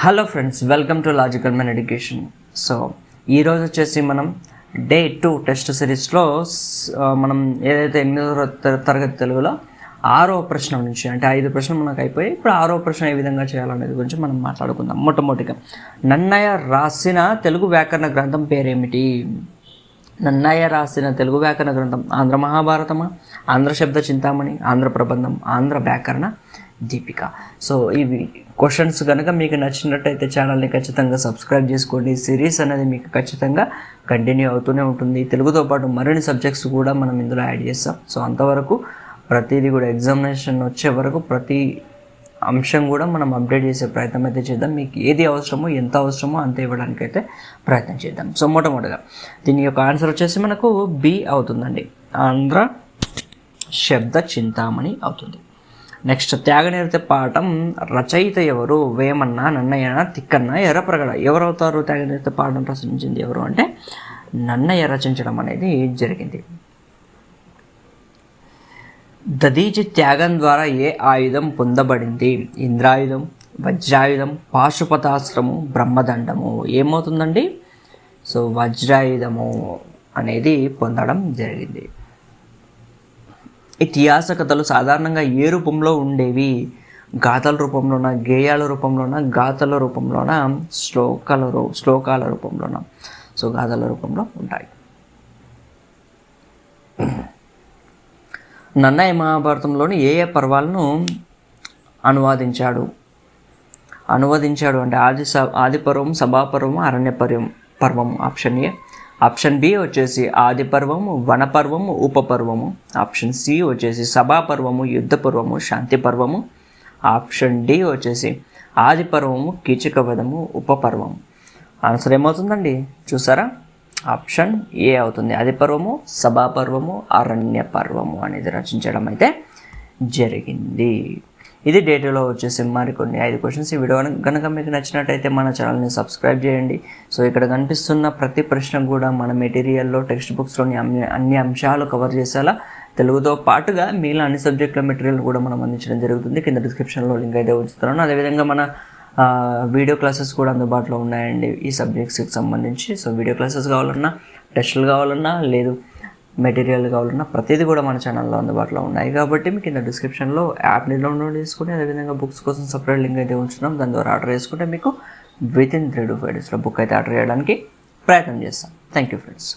Hello friends welcome to Logical Men Education so ఈరోజు వచ్చేసి మనం డే టూ టెస్ట్ సిరీస్లో మనం ఏదైతే ఎనిమిదో తరగతి తెలుగులో ఆరో ప్రశ్న నుంచి అంటే ఐదు ప్రశ్నలు మనకు అయిపోయి ఇప్పుడు ఆరో ప్రశ్న ఏ విధంగా చేయాలనేది గురించి మనం మాట్లాడుకుందాం మొట్టమొదటిగా. నన్నయ్య రాసిన తెలుగు వ్యాకరణ గ్రంథం పేరేమిటి? నన్నయ్య రాసిన తెలుగు వ్యాకరణ గ్రంథం ఆంధ్ర మహాభారతమా? ఆంధ్ర శబ్ద చింతామణి ఆంధ్ర ప్రబంధం ఆంధ్ర వ్యాకరణ? దీపిక. సో ఇవి క్వశ్చన్స్ కనుక మీకు నచ్చినట్టయితే ఛానల్ని ఖచ్చితంగా సబ్స్క్రైబ్ చేసుకోండి. సిరీస్ అనేది మీకు ఖచ్చితంగా కంటిన్యూ అవుతూనే ఉంటుంది. తెలుగుతో పాటు మరిన్ని సబ్జెక్ట్స్ కూడా మనం ఇందులో యాడ్ చేస్తాం. సో అంతవరకు ప్రతిదీ కూడా ఎగ్జామినేషన్ వచ్చే వరకు ప్రతి అంశం కూడా మనం అప్డేట్ చేసే ప్రయత్నం అయితే చేద్దాం. మీకు ఏది అవసరమో ఎంత అవసరమో అంత ఇవ్వడానికి అయితే ప్రయత్నం చేద్దాం. సో మొట్టమొదటిగా దీని యొక్క ఆన్సర్ వచ్చేసి మనకు బి అవుతుందండి. ఆంధ్ర శబ్ద చింతామణి అవుతుంది. నెక్స్ట్ త్యాగనిరత పాఠం రచయిత ఎవరు? వేమన్న నన్నయ్య తిక్కన్న ఎర్రప్రగడ. ఎవరవుతారు త్యాగనిరత పాఠం రచించింది ఎవరు అంటే నన్నయ్య రచించడం అనేది జరిగింది. దదీచి త్యాగం ద్వారా ఏ ఆయుధం పొందబడింది? ఇంద్రాయుధం వజ్రాయుధం పాశుపతాస్త్రము బ్రహ్మదండము. ఏమవుతుందండి? సో వజ్రాయుధము అనేది పొందడం జరిగింది. ఇతిహాస కథలు సాధారణంగా ఏ రూపంలో ఉండేవి? గాథల రూపంలోన గేయాల రూపంలోన గాథల రూపంలోన శ్లోకాల రూ శ్లోకాల రూపంలోన? సో గాథల రూపంలో ఉంటాయి. నన్నయ్య మహాభారతంలోని ఏ ఏ పర్వాలను అనువాదించాడు? అనువదించాడు అంటే ఆది స ఆది పర్వం సభాపర్వం అరణ్య పర్వం పర్వం ఆప్షన్ ఏ. ఆప్షన్ బి వచ్చేసి ఆది పర్వము వనపర్వము ఉపపర్వము. ఆప్షన్ సి వచ్చేసి సభాపర్వము యుద్ధ పర్వము శాంతి పర్వము ఆప్షన్ డి వచ్చేసి ఆది పర్వము కీచక వధము ఉపపర్వము. ఆన్సర్ ఏమవుతుందండి? చూసారా? ఆప్షన్ ఏ అవుతుంది? ఆది పర్వము సభా పర్వము అరణ్య పర్వము అనేది రచించడం అయితే జరిగింది. ఇది డేటాలో వచ్చేసి మరికొన్ని ఐదు క్వశ్చన్స్ ఈ వీడియో కనుక మీకు నచ్చినట్టయితే మన ఛానల్ని సబ్స్క్రైబ్ చేయండి. సో ఇక్కడ కనిపిస్తున్న ప్రతి ప్రశ్న కూడా మన మెటీరియల్లో టెక్స్ట్ బుక్స్లోని అన్ని అన్ని అంశాలు కవర్ చేసేలా తెలుగుతో పాటుగా మిగిలిన అన్ని సబ్జెక్టుల మెటీరియల్ కూడా మనం అందించడం జరుగుతుంది. కింద డిస్క్రిప్షన్లో లింక్ అయితే ఉంచుతున్నాను. అదేవిధంగా మన వీడియో క్లాసెస్ కూడా అందుబాటులో ఉన్నాయండి ఈ సబ్జెక్ట్స్కి సంబంధించి. సో వీడియో క్లాసెస్ కావాలన్నా టెస్టులు కావాలన్నా లేదు మెటీరియల్ కావాలన్నా ప్రతిదీ కూడా మన ఛానల్లో అందుబాటులో ఉన్నాయి. కాబట్టి మీకు కింద డిస్క్రిప్షన్లో యాప్ని డౌన్లోడ్ చేసుకుని అదేవిధంగా బుక్స్ కోసం సపరేట్ లింక్ అయితే ఉంచున్నాం దాని ద్వారా ఆర్డర్ చేసుకుంటే మీకు within three to five డేస్లో బుక్ అయితే ఆర్డర్ చేయడానికి ప్రయత్నం చేస్తాం. Thank you friends